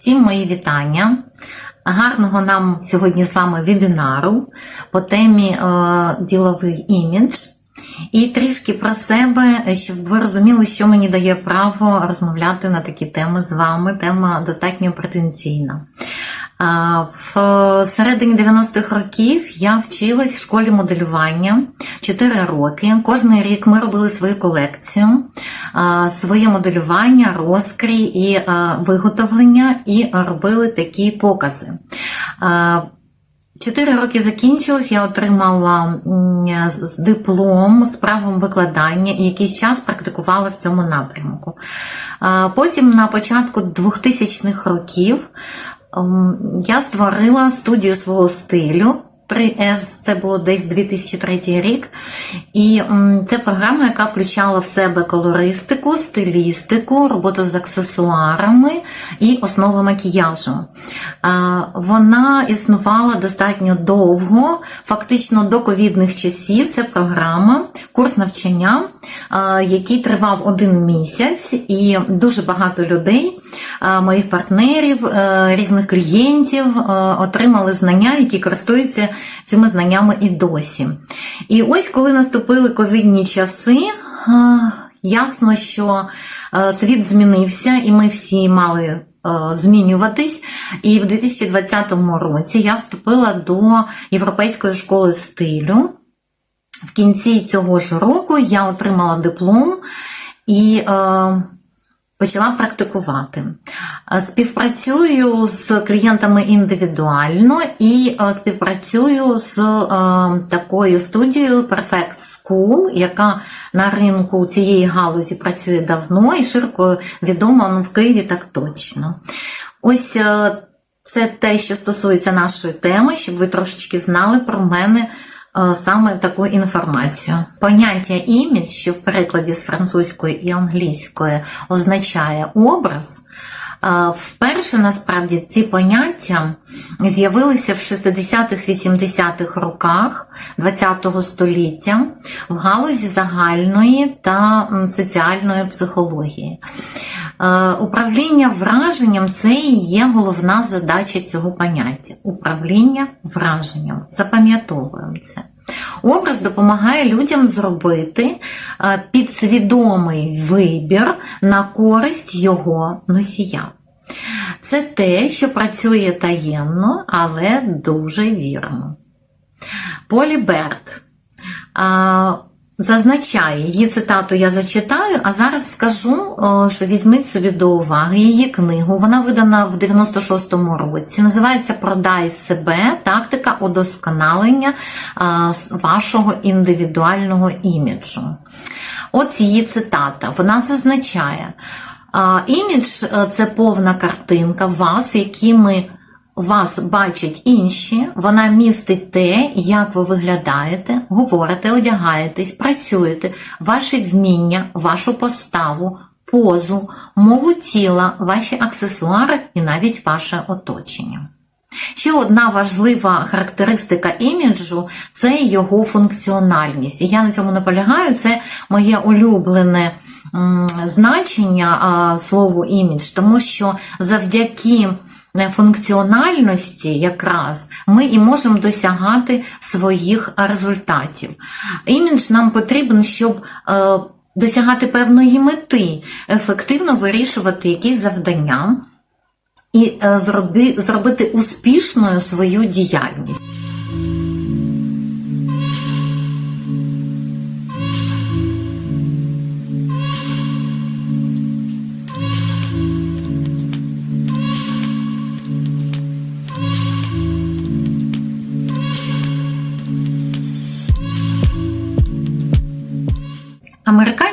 Всім мої вітання. Гарного нам сьогодні з вами вебінару по темі е, діловий імідж. І трішки про себе, щоб ви розуміли, що мені дає право розмовляти на такі теми з вами. Тема достатньо претенційна. В середині 90-х років я вчилась в школі моделювання 4 роки. Кожний рік ми робили свою колекцію, своє моделювання, розкрій і виготовлення, і робили такі покази. Чотири роки закінчилось, я отримала диплом з правом викладання і якийсь час практикувала в цьому напрямку. Потім на початку 2000-х років я створила студію свого стилю. 3S, це було десь 2003 рік. І це програма, яка включала в себе колористику, стилістику, роботу з аксесуарами і основи макіяжу. Вона існувала достатньо довго, фактично до ковідних часів. Це програма, курс навчання, який тривав один місяць, і дуже багато людей, моїх партнерів, е, різних клієнтів е, отримали знання, які користуються цими знаннями і досі. І ось коли наступили ковідні часи, е, ясно, що е, світ змінився, і ми всі мали е, змінюватись. І в 2020 році я вступила до Європейської школи стилю. В кінці цього ж року я отримала диплом і е, почала практикувати. Е, Співпрацюю з клієнтами індивідуально і е, співпрацюю з е, такою студією Perfect School, яка на ринку цієї галузі працює давно і широко відома ну, в Києві так точно. Ось е, це те, що стосується нашої теми, щоб ви трошечки знали про мене саме таку інформацію. Поняття імідж, що в перекладі з французької і англійської означає образ. е, Вперше насправді ці поняття з'явилися в 60-х, 80-х роках ХХ століття в галузі загальної та соціальної психології. Е, Управління враженням це і є головна задача цього поняття. Управління враженням. Запам'ятовуємо це. Образ допомагає людям зробити е, підсвідомий вибір на користь його носія. Це те, що працює таємно, але дуже вірно. Полі Берт а, зазначає, її цитату я зачитаю, а зараз скажу, що візьміть собі до уваги її книгу. Вона видана в 96-му році. Називається Продай себе. Тактика удосконалення вашого індивідуального іміджу. От її цитата. Вона зазначає. Імідж е, це повна картинка вас, якими вас бачать інші, вона містить те, як ви виглядаєте, говорите, одягаєтесь, працюєте, ваші вміння, вашу поставу, позу, мову тіла, ваші аксесуари і навіть ваше оточення. Ще одна важлива характеристика іміджу це його функціональність. І я на цьому наполягаю, це моє улюблене значення слову імідж, тому що завдяки функціональності якраз ми і можемо досягати своїх результатів. Імідж нам потрібен, щоб е, досягати певної мети, ефективно вирішувати якісь завдання і е, зроби, зробити успішною свою діяльність.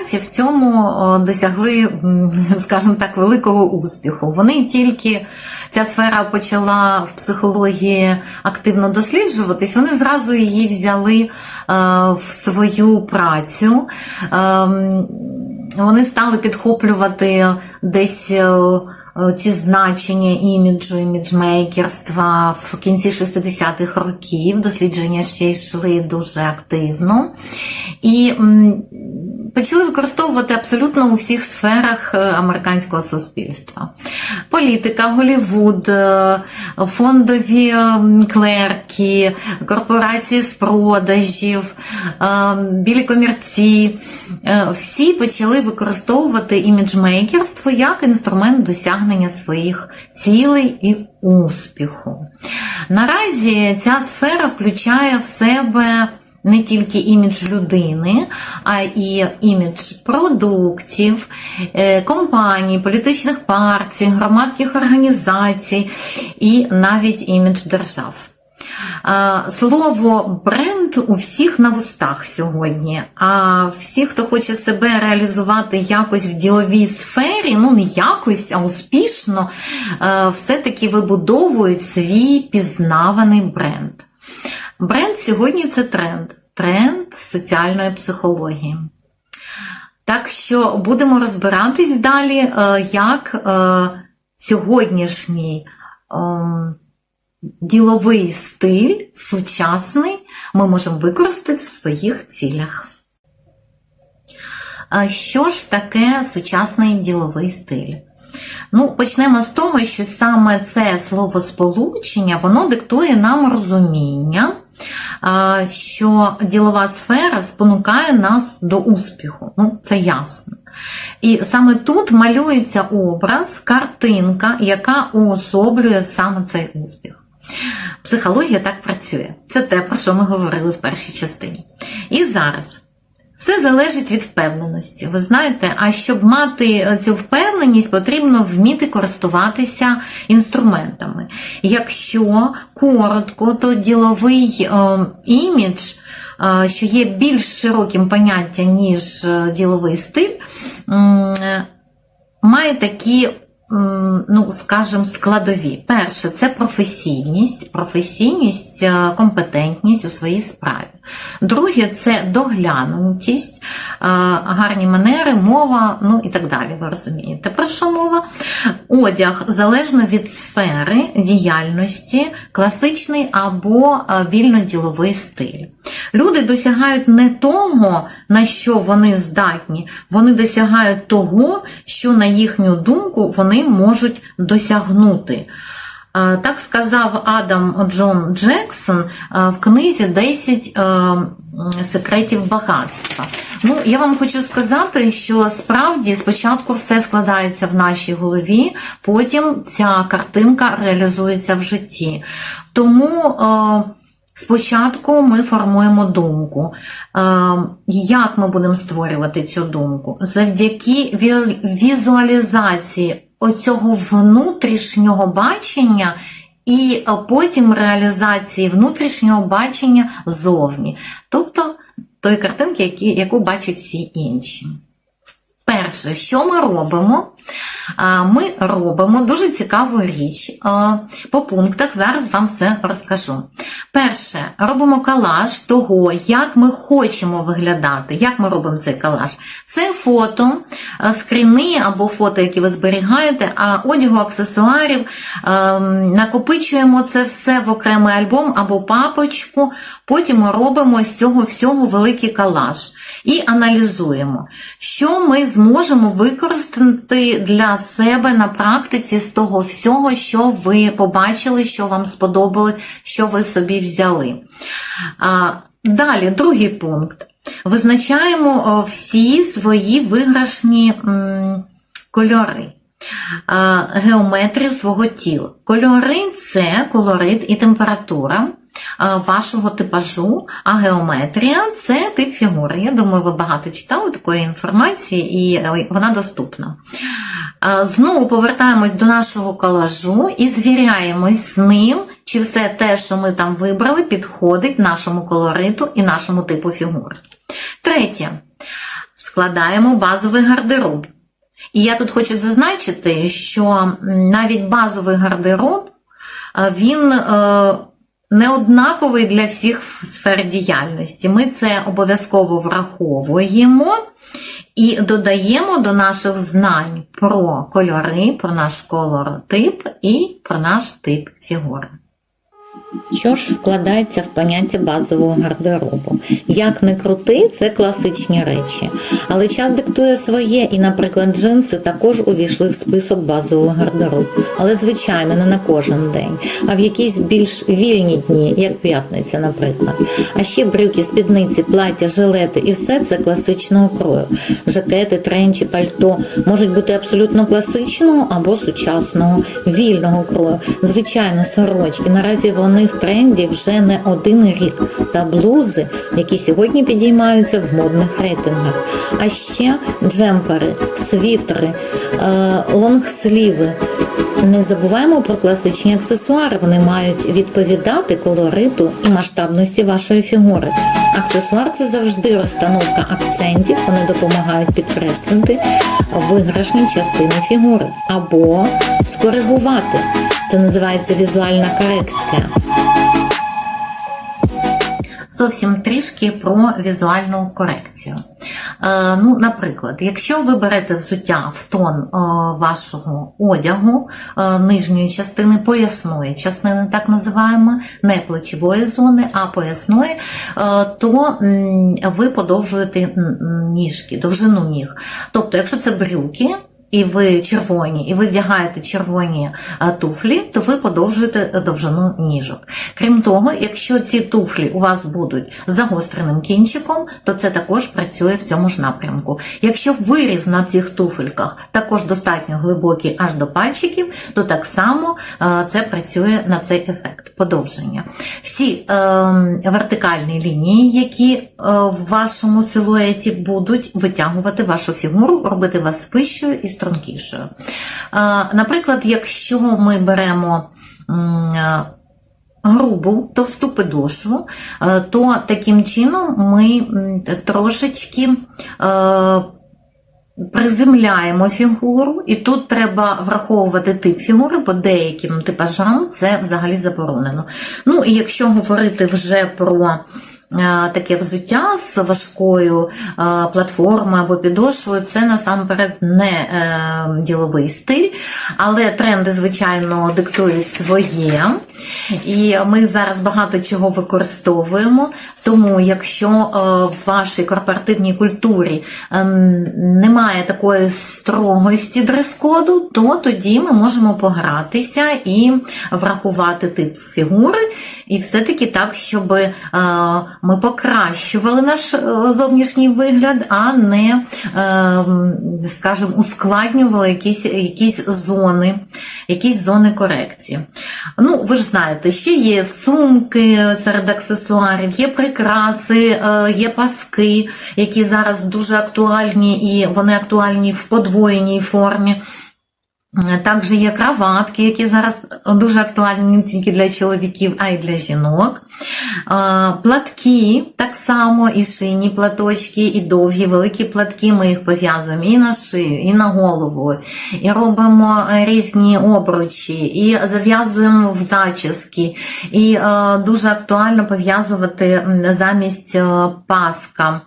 Американці в цьому досягли, скажімо так, великого успіху. Вони тільки ця сфера почала в психології активно досліджуватись, вони зразу її взяли е, в свою працю. Ем, Вони стали підхоплювати десь. е, Ці значення іміджу, іміджмейкерства в кінці 60-х років дослідження ще йшли дуже активно. І почали використовувати абсолютно у всіх сферах е, американського суспільства. Політика, Голівуд, е, фондові е, клерки, корпорації з продажів, е, білі комірці. е, Всі почали використовувати іміджмейкерство як інструмент досягнення своїх цілей і успіху. Наразі ця сфера включає в себе не тільки імідж людини, а і імідж продуктів, е, компаній, політичних партій, громадських організацій і навіть імідж держав. Слово бренд у всіх на вустах сьогодні. А всі, хто хоче себе реалізувати якось в діловій сфері, ну не якось, а успішно, е, все-таки вибудовують свій пізнаваний бренд. Бренд сьогодні це тренд. Тренд соціальної психології. Так що будемо розбиратись далі, е, як е, сьогоднішній ем, діловий стиль сучасний ми можемо використати в своїх цілях. Що ж таке сучасний діловий стиль? Ну, почнемо з того, що саме це словосполучення, воно диктує нам розуміння, що ділова сфера спонукає нас до успіху. Ну, це ясно. І саме тут малюється образ, картинка, яка уособлює саме цей успіх. Психологія так працює. Це те, про що ми говорили в першій частині. І зараз. Все залежить від впевненості. Ви знаєте, а щоб мати цю впевненість, потрібно вміти користуватися інструментами. Якщо коротко, то діловий е, імідж, е, що є більш широким поняттям, ніж е, діловий стиль, е, має такі ну, скажімо, складові. Перше, це професійність, професійність, е, компетентність у своїй справі. Друге, це доглянутість, е, гарні манери, мова, ну і так далі. Ви розумієте, про що мова? Одяг залежно від сфери діяльності, класичний або е, вільноділовий стиль. Люди досягають не того, на що вони здатні, вони досягають того, що, на їхню думку, вони можуть досягнути. Так сказав Адам Джон Джексон в книзі «10 е, секретів багатства. Ну, я вам хочу сказати, що справді спочатку все складається в нашій голові, потім ця картинка реалізується в житті. Тому. Спочатку ми формуємо думку. Е, Як ми будемо створювати цю думку? Завдяки візуалізації оцього внутрішнього бачення і е, потім реалізації внутрішнього бачення зовні. Тобто тої картинки, яку бачать всі інші. Перше, що ми робимо? Ми робимо дуже цікаву річ. По пунктах зараз вам все розкажу. Перше, робимо колаж того, як ми хочемо виглядати. Як ми робимо цей колаж? Це фото, скріни або фото, які ви зберігаєте, а одягу, аксесуарів. Накопичуємо це все в окремий альбом або папочку. Потім робимо з цього всього великий колаж і аналізуємо, що ми зможемо використати для себе на практиці з того всього, що ви побачили, що вам сподобалось, що ви собі взяли. А, Далі, другий пункт. Визначаємо всі свої виграшні м, кольори. А, Геометрію свого тіла. Кольори це колорит і температура вашого типажу, а геометрія це тип фігури. Я думаю, ви багато читали такої інформації і е, вона доступна. Знову повертаємось до нашого колажу і звіряємось з ним, чи все те, що ми там вибрали, підходить нашому колориту і нашому типу фігури. Третє. Складаємо базовий гардероб. І я тут хочу зазначити, що навіть базовий гардероб, він е, не однаковий для всіх сфер діяльності. Ми це обов'язково враховуємо і додаємо до наших знань про кольори, про наш колоротип і про наш тип фігури. Що ж вкладається в поняття базового гардеробу? Як не крути, це класичні речі. Але час диктує своє, і, наприклад, джинси також увійшли в список базового гардеробу. Але, звичайно, не на кожен день, а в якісь більш вільні дні, як п'ятниця, наприклад. А ще брюки, спідниці, плаття, жилети і все це класичного крою. Жакети, тренчі, пальто можуть бути абсолютно класичного або сучасного, вільного крою. Звичайно, сорочки. Наразі вони в тренді вже не один рік. Та блузи, які сьогодні підіймаються в модних рейтингах. А ще джемпери, світери, е, лонгсліви. Не забуваємо про класичні аксесуари. Вони мають відповідати колориту і масштабності вашої фігури. Аксесуар це завжди розстановка акцентів. Вони допомагають підкреслити виграшні частини фігури або скоригувати. Це називається візуальна корекція. Зовсім трішки про візуальну корекцію. Е, ну, Наприклад, якщо ви берете взуття в тон е, вашого одягу, е, нижньої частини поясної частини, так називаємо, не плечової зони, а поясної, то ви подовжуєте ніжки, довжину ніг. Тобто, якщо це брюки, і ви червоні, і ви вдягаєте червоні туфлі, то ви подовжуєте довжину ніжок. Крім того, якщо ці туфлі у вас будуть загостреним кінчиком, то це також працює в цьому ж напрямку. Якщо виріз на цих туфельках також достатньо глибокий аж до пальчиків, то так само це працює на цей ефект подовження. Всі е, вертикальні лінії, які е, в вашому силуеті будуть витягувати вашу фігуру, робити вас вищою і стрункішою. Наприклад, якщо ми беремо грубу товсту підошву, то таким чином ми трошечки приземляємо фігуру, і тут треба враховувати тип фігури, бо деяким типажам це взагалі заборонено. Ну і якщо говорити вже про таке взуття з важкою е, платформою або підошвою, це насамперед не е, діловий стиль, але тренди, звичайно, диктують своє. І ми зараз багато чого використовуємо. Тому, якщо е, в вашій корпоративній культурі ем, немає такої строгості дрес-коду, то тоді ми можемо погратися і врахувати тип фігури, і все-таки так, щоб е, ми покращували наш е, зовнішній вигляд, а не, е, скажімо, ускладнювали якісь, якісь зони, якісь зони корекції. Ну, ви ж знаєте, ще є сумки серед аксесуарів, є прикраси, е, є паски, які зараз дуже актуальні і вони актуальні в подвоєній формі. Також є краватки, які зараз дуже актуальні не тільки для чоловіків, а й для жінок. Платки так само, і шийні платочки, і довгі, великі платки. Ми їх пов'язуємо і на шию, і на голову, і робимо е, різні обручі, і зав'язуємо в зачіски. І е, дуже актуально пов'язувати замість е, паска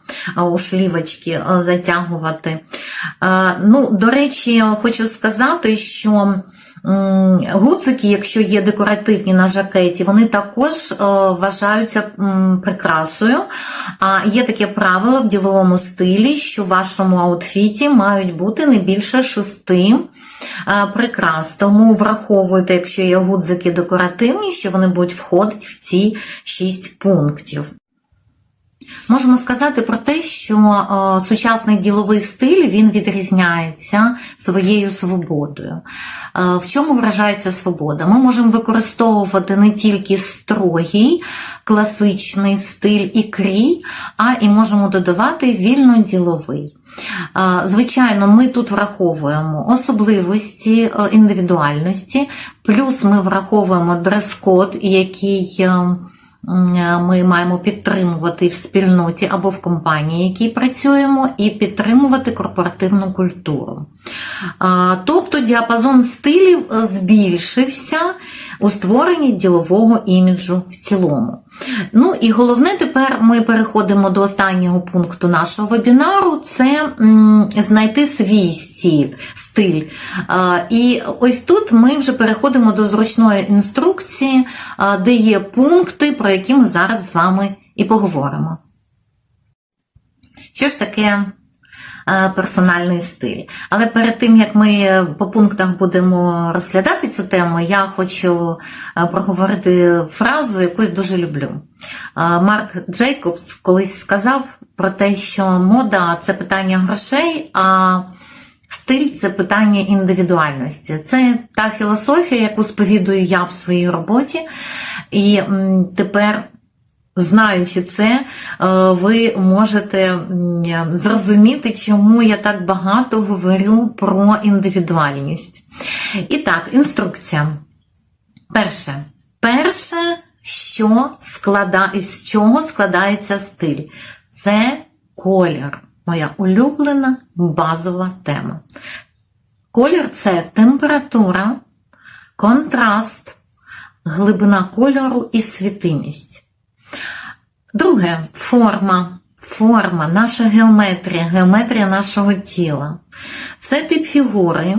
у шлівочки затягувати. Ну, до речі, хочу сказати, що м, гудзики, якщо є декоративні на жакеті, вони також е, вважаються прикрасою. А є таке правило в діловому стилі, що в вашому аутфіті мають бути не більше шести е, прикрас. Тому враховуйте, якщо є гудзики декоративні, що вони будуть входити в ці шість пунктів. Можемо сказати про те, що е, сучасний діловий стиль він відрізняється своєю свободою. Е, в чому вражається свобода? Ми можемо використовувати не тільки строгий класичний стиль і крій, а і можемо додавати вільно-діловий. Е, Звичайно, ми тут враховуємо особливості індивідуальності, плюс ми враховуємо дрес-код, який. Ми маємо підтримувати в спільноті або в компанії, якій працюємо, і підтримувати корпоративну культуру. Тобто діапазон стилів е, збільшився, у створенні ділового іміджу в цілому. Ну і головне, тепер ми переходимо до останнього пункту нашого вебінару: це знайти свій стіль, стиль. І ось тут ми вже переходимо до зручної інструкції, де є пункти, про які ми зараз з вами і поговоримо. Що ж таке персональний стиль? Але перед тим, як ми по пунктах будемо розглядати цю тему, я хочу е, проговорити фразу, яку я дуже люблю. Е, Марк Джейкобс колись сказав про те, що мода це питання грошей, а стиль це питання індивідуальності. Це та філософія, яку сповідую я в своїй роботі. І тепер Знаючи це, е, ви можете зрозуміти, чому я так багато говорю про індивідуальність. І так, інструкція. Перше. Перше, що склада... з чого складається стиль, це колір. Моя улюблена базова тема. Колір це температура, контраст, глибина кольору і світимість. Друге форма. Форма, наша геометрія, геометрія нашого тіла. Це тип фігури,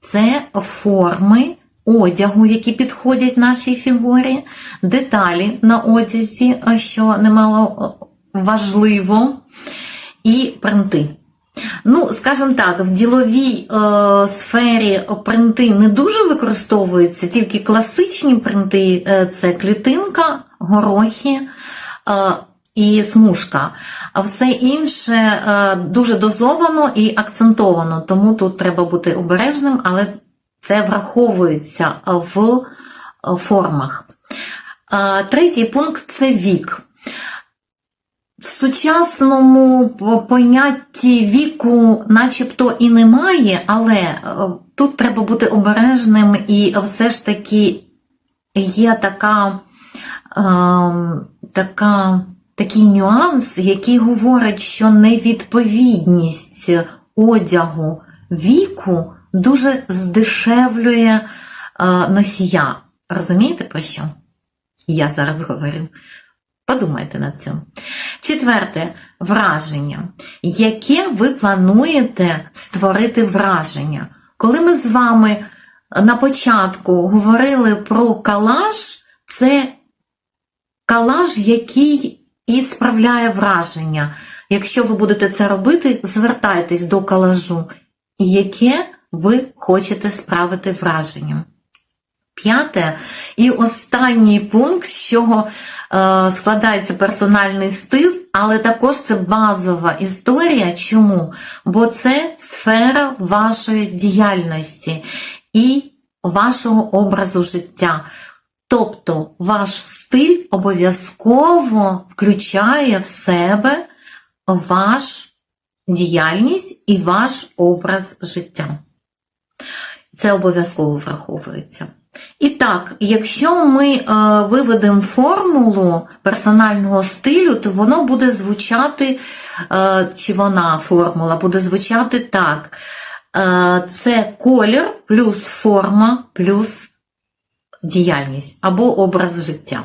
це форми одягу, які підходять нашій фігурі, деталі на одязі, що немало важливо, і принти. Ну, скажімо так, в діловій е, сфері принти не дуже використовуються, тільки класичні принти е, це клітинка, горохи е, і смужка. А все інше е, дуже дозовано і акцентовано, тому тут треба бути обережним, але це враховується в е, формах. Третій пункт це вік. В сучасному понятті віку начебто і немає, але тут треба бути обережним, і все ж таки є така, така, такий нюанс, який говорить, що невідповідність одягу віку дуже здешевлює носія. Розумієте про що? Я зараз говорю. Подумайте над цим. Четверте враження. Яке ви плануєте створити враження? Коли ми з вами на початку говорили про калаж, це калаж, який і справляє враження. Якщо ви будете це робити, звертайтесь до калажу, яке ви хочете справити враження. П'яте і останній пункт, з чого е, складається персональний стиль, але також це базова історія. Чому? Бо це сфера вашої діяльності і вашого образу життя. Тобто ваш стиль обов'язково включає в себе ваш діяльність і ваш образ життя. Це обов'язково враховується. І так, якщо ми е, виведемо формулу персонального стилю, то воно буде звучати, е, чи вона формула буде звучати так. Е, це колір плюс форма плюс діяльність або образ життя.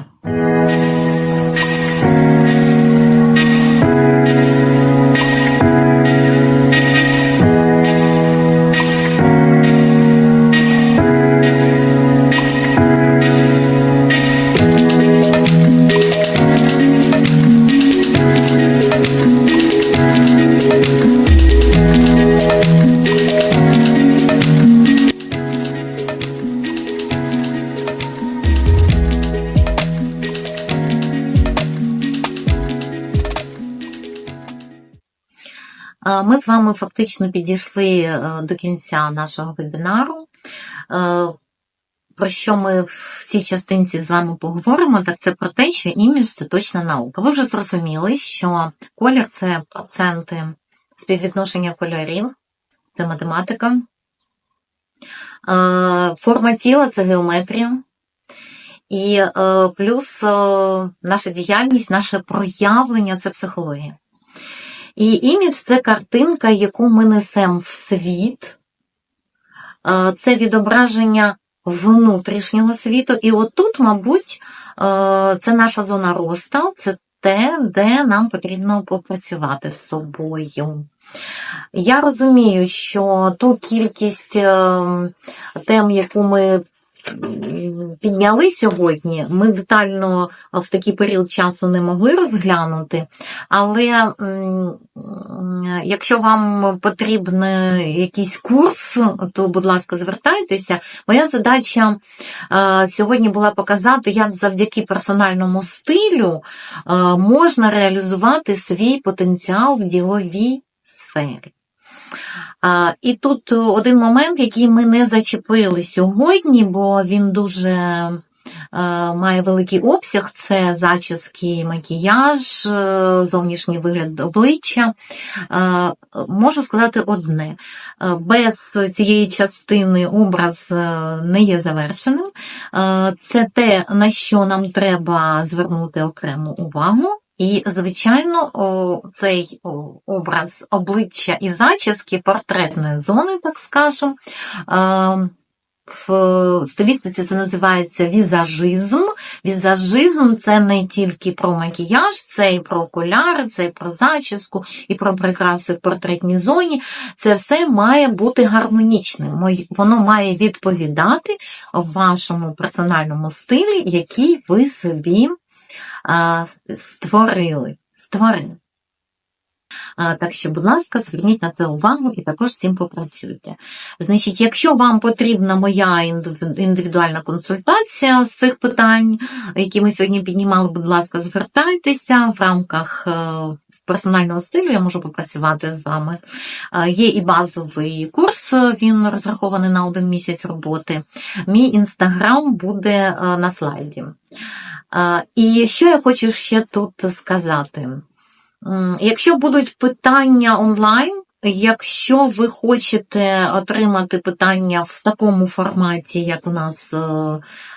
Фактично підійшли е, до кінця нашого вебінару. Е, Про що ми в цій частинці з вами поговоримо, так це про те, що імідж це точна наука. Ви вже зрозуміли, що колір це проценти співвідношення кольорів, це математика. Е, Форма тіла це геометрія. І плюс наша діяльність, наше проявлення це психологія. І імідж це картинка, яку ми несемо в світ. Е, Це відображення внутрішнього світу. І отут, мабуть, е, це наша зона росту, це те, де нам потрібно попрацювати з собою. Я розумію, що ту кількість е, тем, яку ми підняли сьогодні, ми детально в такий період часу не могли розглянути, але якщо вам потрібен якийсь курс, то, будь ласка, звертайтеся. Моя задача е, сьогодні була показати, як завдяки персональному стилю е, можна реалізувати свій потенціал в діловій сфері. І тут один момент, який ми не зачепили сьогодні, бо він дуже е, має великий обсяг, це зачіски, макіяж, е, зовнішній вигляд обличчя. Е, Можу сказати одне: е, без цієї частини образ е, не є завершеним. Е, Це те, на що нам треба звернути окрему увагу. І, звичайно, цей образ обличчя і зачіски портретної зони, так скажемо, е, в стилістиці це називається візажизм. Візажизм це не тільки про макіяж, це і про окуляри, це і про зачіску, і про прикраси в портретній зоні. Це все має бути гармонічним. Воно має відповідати вашому персональному стилі, який ви собі а, створили. створили. А, Так що, будь ласка, зверніть на це увагу і також з цим попрацюйте. Значить, якщо вам потрібна моя індивідуальна консультація з цих питань, які ми сьогодні піднімали, будь ласка, звертайтеся в рамках е, персонального стилю, я можу попрацювати з вами. Є і базовий курс, е, він розрахований на один місяць роботи. Мій інстаграм буде е, на слайді. І що я хочу ще тут сказати? Якщо будуть питання онлайн, якщо ви хочете отримати питання в такому форматі, як у нас е,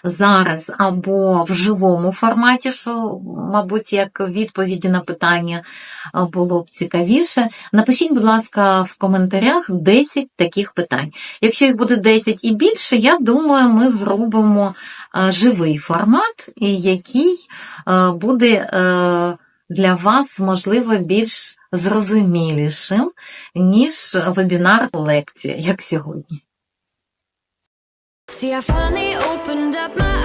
зараз, або в живому форматі, що, мабуть, як відповіді на питання е, було б цікавіше, напишіть, будь ласка, в коментарях 10 таких питань. Якщо їх буде 10 і більше, я думаю, ми зробимо живий формат, який е, буде е, для вас, можливо, більш зрозумілішим, ніж вебінар-лекція, як сьогодні. See, I finally opened up my